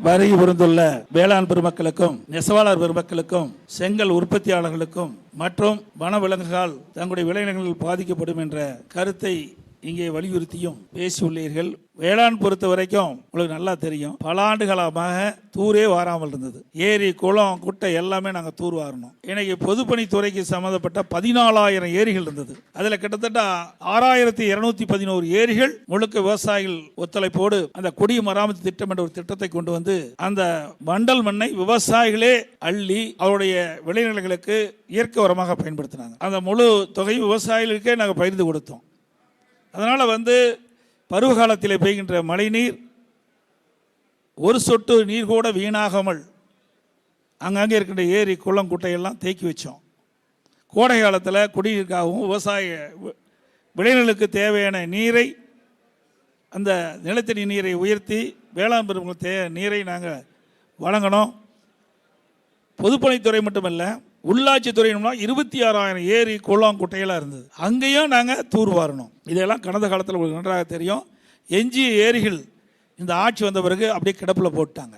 வருகை புரிந்துள்ள வேளாண் பெருமக்களுக்கும் நெசவாளர் பெருமக்களுக்கும் செங்கல் உற்பத்தியாளர்களுக்கும் மற்றும் வனவிலங்குகள் தங்களுடைய விளைநிலங்களில் பாதிக்கப்படும் என்ற கருத்தை இங்கே வலியுறுத்தியும் பேசியுள்ளீர்கள். வேளாண் பொறுத்த வரைக்கும் உங்களுக்கு நல்லா தெரியும். பல ஆண்டுகாலமாக தூரே வாராமல் இருந்தது. ஏரி குளம் குட்டை எல்லாமே நாங்கள் தூர் வாரணும் இன்னைக்கு பொதுப்பணித்துறைக்கு சம்மந்தப்பட்ட பதினாலாயிரம் ஏரிகள் இருந்தது. அதில் கிட்டத்தட்ட ஆறாயிரத்தி இருநூத்தி பதினோரு ஏரிகள் முழுக்க விவசாயிகள் ஒத்துழைப்போடு அந்த குடி மராமத்து திட்டம் என்ற ஒரு திட்டத்தை கொண்டு வந்து அந்த வண்டல் மண்ணை விவசாயிகளே அள்ளி அவருடைய விளைநிலங்களுக்கு இயற்கை உரமாக பயன்படுத்தினாங்க. அந்த முழு தொகை விவசாயிகளுக்கே நாங்கள் பகிர்ந்து கொடுத்தோம். அதனால் வந்து பருவ காலத்தில் பெய்கின்ற மழைநீர் ஒரு சொட்டு நீர் கூட வீணாகாமல் அங்கங்கே இருக்கின்ற ஏரி குளம் குட்டையெல்லாம் தேக்கி வச்சோம். கோடை காலத்தில் குடிநீருக்காகவும் விவசாய விளைநிலுக்கு தேவையான நீரை அந்த நிலத்தடி நீரை உயர்த்தி வேளாண் பெருமக்கள் தே நீரை நாங்கள் வழங்கினோம் பொதுப்பணித்துறை மட்டுமல்ல உள்ளாட்சித்துறையினா இருபத்தி ஆறாயிரம் ஏரி குளம் குட்டையெல்லாம் இருந்தது. அங்கேயும் நாங்கள் தூர் வாரணும். இதெல்லாம் கடந்த காலத்தில் உங்களுக்கு நன்றாக தெரியும். எஞ்சிய ஏரிகள் இந்த ஆட்சி வந்த பிறகு அப்படியே கிடப்பில் போட்டாங்க